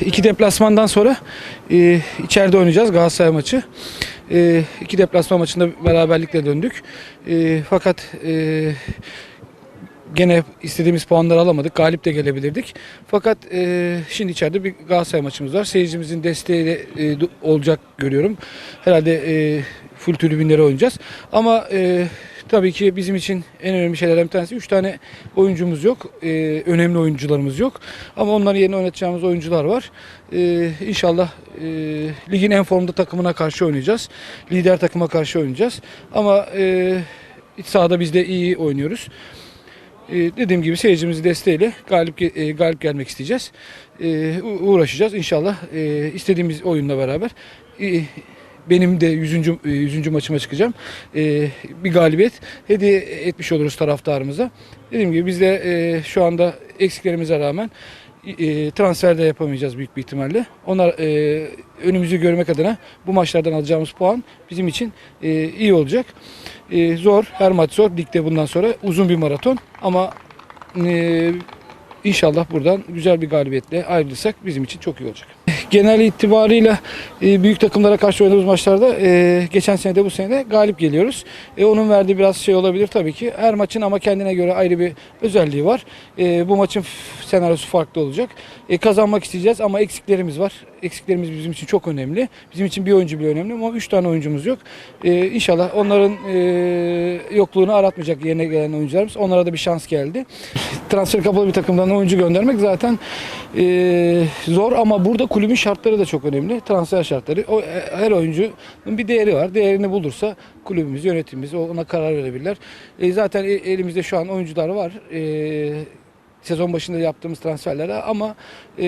İki deplasmandan sonra e, içeride oynayacağız Galatasaray maçı. E, iki deplasman maçında beraberlikle döndük. E, fakat e, gene istediğimiz puanları alamadık. Galip de gelebilirdik. Fakat e, şimdi içeride bir Galatasaray maçımız var. Seyircimizin desteğiyle e, do- olacak görüyorum. Herhalde e, full tribünlere oynayacağız. Ama e, tabii ki bizim için en önemli şeylerden bir tanesi 3 tane oyuncumuz yok. E, önemli oyuncularımız yok. Ama onların yerine oynatacağımız oyuncular var. E, inşallah e, ligin en formda takımına karşı oynayacağız. Lider takıma karşı oynayacağız. Ama e, iç sahada biz de iyi oynuyoruz. Ee, dediğim gibi seyircimizin desteğiyle galip e, galip gelmek isteyeceğiz. Ee, uğraşacağız inşallah e, istediğimiz oyunla beraber. E, benim de 100. e, 100. maçıma çıkacağım. E, bir galibiyet hediye etmiş oluruz taraftarımıza. Dediğim gibi biz de e, şu anda eksiklerimize rağmen e, transfer de yapamayacağız büyük bir ihtimalle. Onlar e, önümüzü görmek adına bu maçlardan alacağımız puan bizim için e, iyi olacak. E, zor, her maç zor. Ligde bundan sonra uzun bir maraton ama e, inşallah buradan güzel bir galibiyetle ayrılırsak bizim için çok iyi olacak. Genel itibarıyla e, büyük takımlara karşı oynadığımız maçlarda e, geçen sene de bu sene de galip geliyoruz. E, onun verdiği biraz şey olabilir tabii ki. Her maçın ama kendine göre ayrı bir özelliği var. E, bu maçın senaryosu farklı olacak. E, kazanmak isteyeceğiz ama eksiklerimiz var. Eksiklerimiz bizim için çok önemli. Bizim için bir oyuncu bile önemli ama 3 tane oyuncumuz yok. E, inşallah onların e, yokluğunu aratmayacak yerine gelen oyuncularımız. Onlara da bir şans geldi. Transfer kapalı bir takımdan oyuncu göndermek zaten e, zor ama burada kulübün şartları da çok önemli. Transfer şartları. O, e, her oyuncunun bir değeri var. Değerini bulursa kulübümüz, yönetimimiz ona karar verebilirler. E, zaten e- elimizde şu an oyuncular var. E, sezon başında yaptığımız transferlere ama e,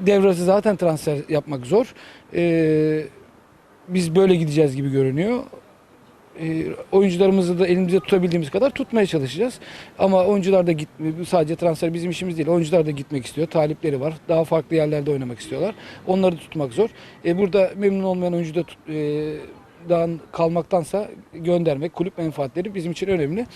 devresi zaten transfer yapmak zor. E, biz böyle gideceğiz gibi görünüyor. E, oyuncularımızı da elimizde tutabildiğimiz kadar tutmaya çalışacağız. Ama oyuncular da gitmiyor. Sadece transfer bizim işimiz değil. Oyuncular da gitmek istiyor. Talipleri var. Daha farklı yerlerde oynamak istiyorlar. Onları tutmak zor. E, burada memnun olmayan oyuncu da tut, e, kalmaktansa göndermek, kulüp menfaatleri bizim için önemli.